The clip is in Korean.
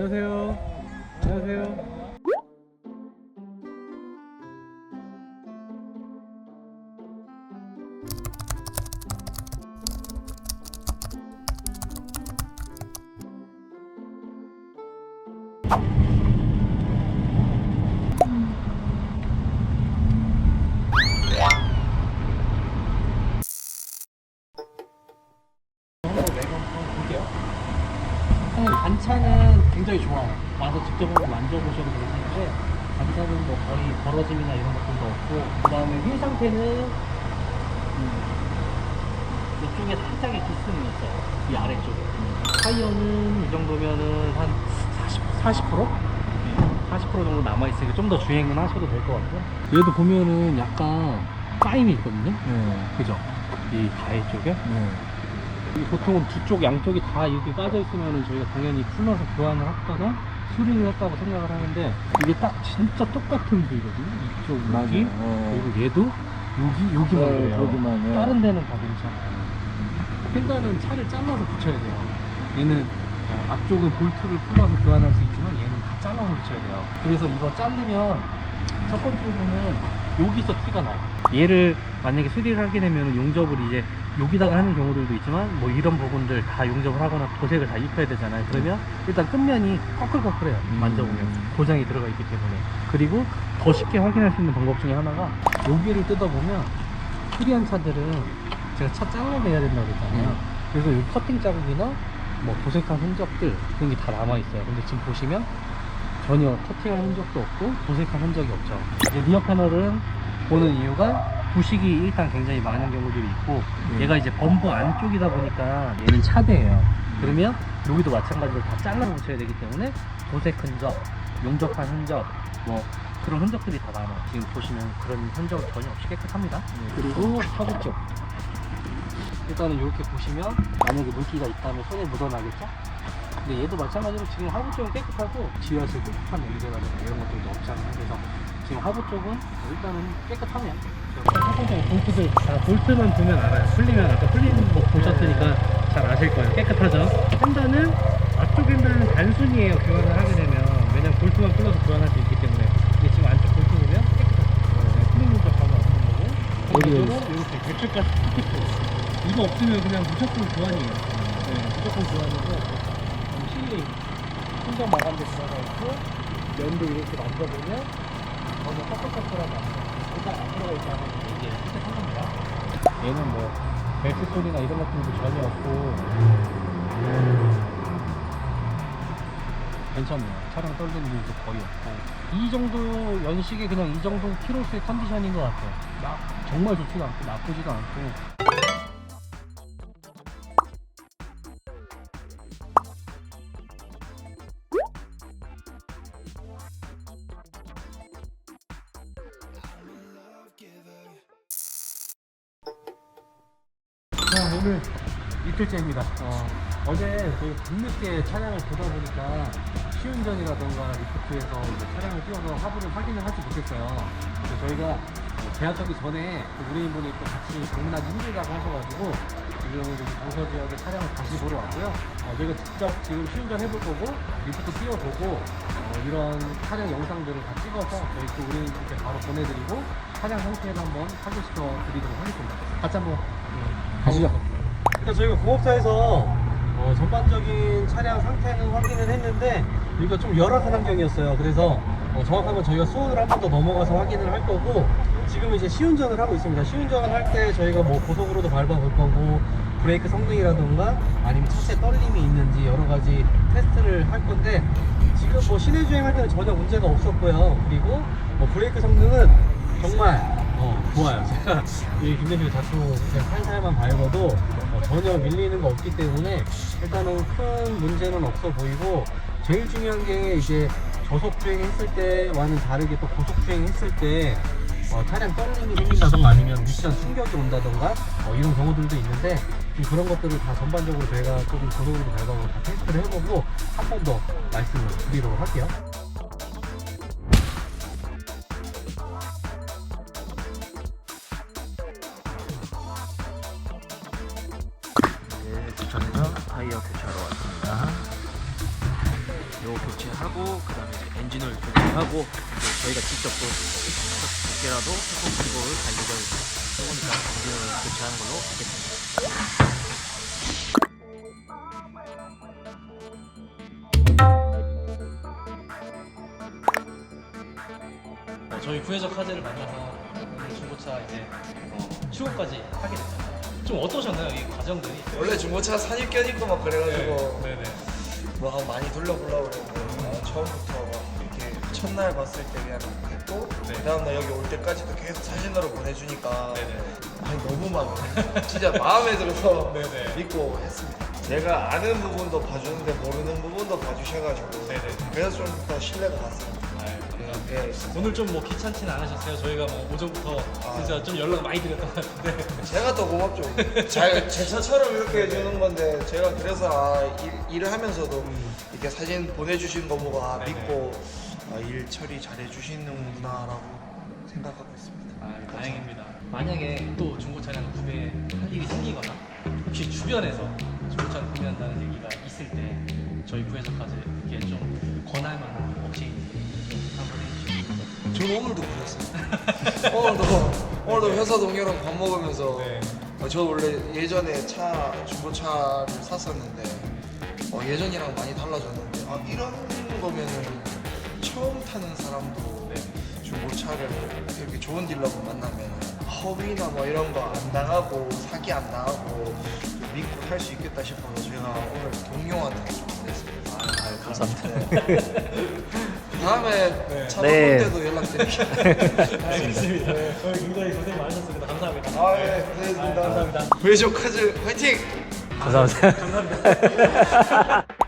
안녕하세요. 안녕하세요. 사실 반찬은 굉장히 좋아요. 와서 직접 한번 만져보셔도 되는데 반찬은 뭐 거의 벌어짐이나 이런 것들도 없고 그 다음에 휠 상태는 음, 이쪽에 살짝의 기스는 있어요. 이 아래쪽에. 타이어는 이 정도면은 한 40, 40%? 40% 정도 남아있으니까 좀 더 주행은 하셔도 될 것 같고요. 얘도 보면은 약간 까임이 있거든요. 네. 그죠? 이 가해 쪽에. 네. 이 보통은 두 쪽 양쪽이 다 이렇게 까져 있으면 저희가 당연히 풀러서 교환을 했거나 수리를 했다고 생각을 하는데 이게 딱 진짜 똑같은 부위거든요 이쪽 여기. 어. 그리고 얘도 여기 여기만 네, 그래요 네. 다른 데는 다 괜찮아요 펜다는 차를 잘라서 붙여야 돼요 얘는 어, 앞쪽은 볼트를 풀러서 교환할 수 있지만 얘는 다 잘라서 붙여야 돼요 그래서 이거 자르면 첫 번째 부분은 여기서 티가 나요 얘를 만약에 수리를 하게 되면 용접을 이제 여기다가 하는 경우들도 있지만 뭐 이런 부분들 다 용접을 하거나 도색을 다 입혀야 되잖아요. 그러면 일단 끝면이 꺼끌꺼끌해요. 음. 만져보면. 고장이 들어가 있기 때문에. 그리고 더 쉽게 확인할 수 있는 방법 중에 하나가 여기를 뜯어보면 수리한 차들은 제가 차 잘라내야 된다고 그랬잖아요. 음. 그래서 이 커팅 자국이나 뭐 도색한 흔적들 그런 게 다 남아있어요. 근데 지금 보시면 전혀 커팅한 흔적도 없고 도색한 흔적이 없죠. 이제 리어 패널은 보는 이유가 부식이 일단 굉장히 많은 경우들이 있고 음. 얘가 이제 범퍼 안쪽이다 보니까 얘는 차대예요. 그러면 여기도 마찬가지로 다 잘라 붙여야 되기 때문에 도색 흔적 용접한 흔적 뭐 그런 흔적들이 다 남아 지금 보시면 그런 흔적은 전혀 없이 깨끗합니다. 그리고 하부 쪽. 일단은 이렇게 보시면 만약에 물기가 있다면 손에 묻어나겠죠? 근데 얘도 마찬가지로 지금 하부 쪽은 깨끗하고 지하실 깨끗한 냄새라든가 이런 것들도 없잖아요. 그래서 지금 하부 쪽은 일단은 깨끗하네요. 첫 번째 볼트들 다 볼트만 보면 알아요. 풀리면 아까 풀리는 거 보셨으니까 잘 아실 거예요. 깨끗하죠? 핸들은 앞쪽 핸들은 단순이에요 교환을 하게 되면. 왜냐면 볼트만 풀러서 교환할 수 있기 때문에. 근데 지금 안쪽 볼트 보면 깨끗해요 풀린 흔적 전혀 없는 거고. 여기, 여기는 이렇게 배출가스 스티커 이거 없으면 그냥 무조건 교환이에요. 네, 무조건 교환이고. 실링 순정 마감대 들어가 있고 면도 이렇게 만져보면 꺼끌꺼끌하지 않아요 일단 있다는 게 이제 깨끗한 겁니다. 얘는 뭐 벨트 소리나 이런 것들도 전혀 없고. 괜찮네요. 차량 떨리는 일도 거의 없고. 이 정도 연식에 그냥 이 정도 키로수의 컨디션인 것 같아요. 막 정말 좋지도 않고 나쁘지도 않고 오늘 이틀째입니다. 어, 제 저희 밤늦게 차량을 보다 보니까 시운전이라던가 리프트에서 이제 차량을 띄워서 하부를 확인을 하지 못했어요. 그래서 저희가 어, 계약하기 전에 또 우리인분이 또 같이 방문하기 힘들다고 하셔가지고 지금 강서 지역의 차량을 다시 보러 왔고요. 어, 저희가 직접 지금 시운전 해볼 거고 리프트 띄워보고 어, 이런 차량 영상들을 다 찍어서 저희 또 우리인분께 바로 보내드리고 차량 상태를 한번 확인시켜 드리도록 하겠습니다. 같이 한번 음, 가시죠. 일단 저희가 공업사에서 어, 전반적인 차량 상태는 확인을 했는데 여기가 좀 열악한 환경이었어요. 그래서 어, 정확한 건 저희가 수원을 한 번 더 넘어가서 확인을 할 거고 지금 이제 시운전을 하고 있습니다. 시운전을 할 때 저희가 뭐 고속으로도 밟아볼 거고 브레이크 성능이라던가 아니면 차체 떨림이 있는지 여러 가지 테스트를 할 건데 지금 뭐 시내 주행할 때는 전혀 문제가 없었고요. 그리고 뭐 브레이크 성능은 정말 어, 좋아요. 제가 이 김대표 자꾸 그냥 살살만 밟아도 어, 전혀 밀리는 거 없기 때문에 일단은 큰 문제는 없어 보이고 제일 중요한 게 이제 저속 주행했을 때와는 다르게 또 고속 주행했을 때 어, 차량 떨림이 생긴다던가 아니면 미션 충격이 온다던가 어, 이런 경우들도 있는데 좀 그런 것들을 다 전반적으로 저희가 조금 고속으로 밟아보고 다 테스트를 해보고 한 번 더 말씀을 드리도록 할게요. 교체하고 그다음에 이제 엔진을 교체하고 저희가 직접 또 두께라도 조금 그리고 달력을 해보니까 엔진을 교체하는 걸로 하겠습니다. 어, 저희 구해적 화제를 만나서 중고차 이제 어, 출고까지 하게 됐잖아요. 좀 어떠셨나요 이 과정들이? 원래 중고차 선입견 있고 막 그래가지고 네네. 뭐 한번 많이 돌려보려고 그랬는데 아, 처음부터 막 이렇게 첫날 봤을 때 그냥 했고 네. 그 다음날 여기 올 때까지도 계속 사진으로 보내주니까 네네. 아니 너무 마음에 진짜 마음에 들어서 네네. 믿고 했습니다 제가 아는 부분도 봐주는데 모르는 부분도 봐주셔가지고 네네. 그래서 좀 더 신뢰가 갔습니다 예, 오늘 좀 뭐 귀찮진 않으셨어요? 저희가 뭐 오전부터 아. 진짜 좀 연락 많이 드렸던 것 같은데. 제가 더 고맙죠. 잘, 제 차처럼 이렇게 해주는 건데 제가 그래서 아, 일, 일을 하면서도 이렇게 사진 보내주신 거 보고 아, 네네. 믿고 아, 일 처리 잘 해주시는구나라고 생각하고 있습니다. 아, 다행입니다. 만약에 또 중고 차량 구매할 일이 생기거나 혹시 주변에서 저는 오늘도 그랬어요. 오늘도 오늘도 회사 동료랑 밥 먹으면서 네. 어, 저 원래 예전에 차 중고차를 샀었는데 어, 예전이랑 많이 달라졌는데 아, 이런 거면은 처음 타는 사람도 네. 중고차를 이렇게 좋은 딜러분 만나면 허위나 뭐 이런 거 안 당하고 사기 안 당하고 믿고 탈 수 있겠다 싶어서 제가 오늘 동료한테 좀 보냈습니다. 아, 감사합니다. 다음에 차 네. 바꿀 때도 연락드릴게요. 알겠습니다. 저희 굉장히 고생 많으셨습니다. 감사합니다. 아, 예, 고생했습니다. 아, 감사합니다. 외쇼 카즈 화이팅! 감사합니다. 감사합니다.